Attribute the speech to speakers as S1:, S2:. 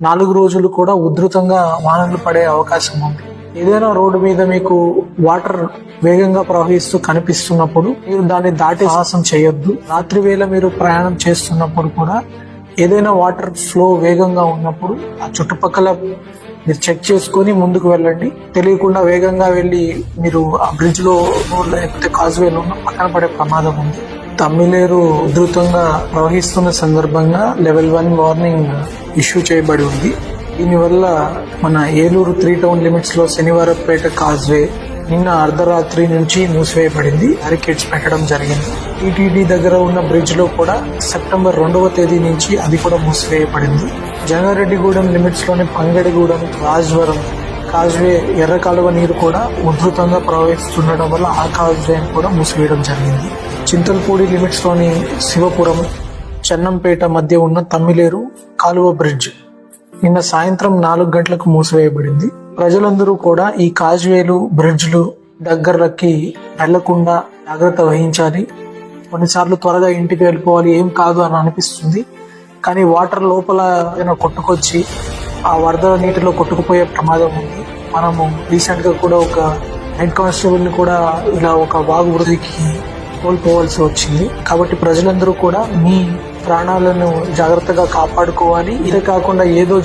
S1: నాలుగు రోజులు కూడా ఉధృతంగా వానలు పడే అవకాశం ఉంది. ఏదైనా రోడ్డు మీద మీకు వాటర్ వేగంగా ప్రవహిస్తూ కనిపిస్తున్నప్పుడు మీరు దాన్ని దాటి సాహసం చేయొద్దు. రాత్రి వేళ మీరు ప్రయాణం చేస్తున్నప్పుడు కూడా ఏదైనా వాటర్ ఫ్లో వేగంగా ఉన్నప్పుడు ఆ చుట్టుపక్కల మీరు చెక్ చేసుకొని ముందుకు వెళ్ళండి. తెలియకుండా వేగంగా వెళ్ళి మీరు ఆ బ్రిడ్జ్లో లేకపోతే కాజ్వేలో పక్కన పడే ప్రమాదం ఉంది. తమ్మిలేరు ఉధృతంగా ప్రవహిస్తున్న సందర్భంగా లెవెల్ వన్ వార్నింగ్ ఇష్యూ చేయబడి ఉంది. దీనివల్ల మన ఏలూరు త్రీ టౌన్ లిమిట్స్లో శనివారపేట కాజ్వే నిన్న అర్ధరాత్రి నుంచి మూసివేయబడింది బ్యారికేడ్స్ పెట్టడం జరిగింది. టీటీడీ దగ్గర ఉన్న బ్రిడ్జ్లో కూడా సెప్టెంబర్ రెండవ తేదీ నుంచి అది కూడా మూసివేయబడింది జంగారెడ్డిగూడెం లిమిట్స్లోని పంగడిగూడెం రాజ్వరం కాజ్వే ఎర్ర కాలువ నీరు కూడా ఉధృతంగా ప్రవహిస్తుండడం వల్ల ఆ కాజ్వే కూడా మూసివేయడం జరిగింది. చింతల్పూడి లిమిట్స్లోని శివపురం చెన్నంపేట మధ్య ఉన్న తమ్మిలేరు కాలువ బ్రిడ్జ్ నిన్న సాయంత్రం నాలుగు గంటలకు మూసివేయబడింది. ప్రజలందరూ కూడా ఈ కాజ్వేలు బ్రిడ్జ్లు దగ్గరకి వెళ్ళకుండా జాగ్రత్త వహించాలి. కొన్నిసార్లు త్వరగా ఇంటికి వెళ్ళిపోవాలి ఏం కాదు అని అనిపిస్తుంది. కానీ వాటర్ లోపల ఏదైనా కొట్టుకొచ్చి ఆ వరద నీటిలో కొట్టుకుపోయే ప్రమాదం ఉంది. మనము రీసెంట్గా కూడా ఒక హెడ్ కానిస్టేబుల్ని కూడా ఇలా ఒక వాగు వృద్ధికి కోల్పోవాల్సి వచ్చింది. కాబట్టి ప్రజలందరూ కూడా మీ ప్రాణాలను జాగ్రత్తగా కాపాడుకోవాలి. ఇదే కాకుండా ఏదో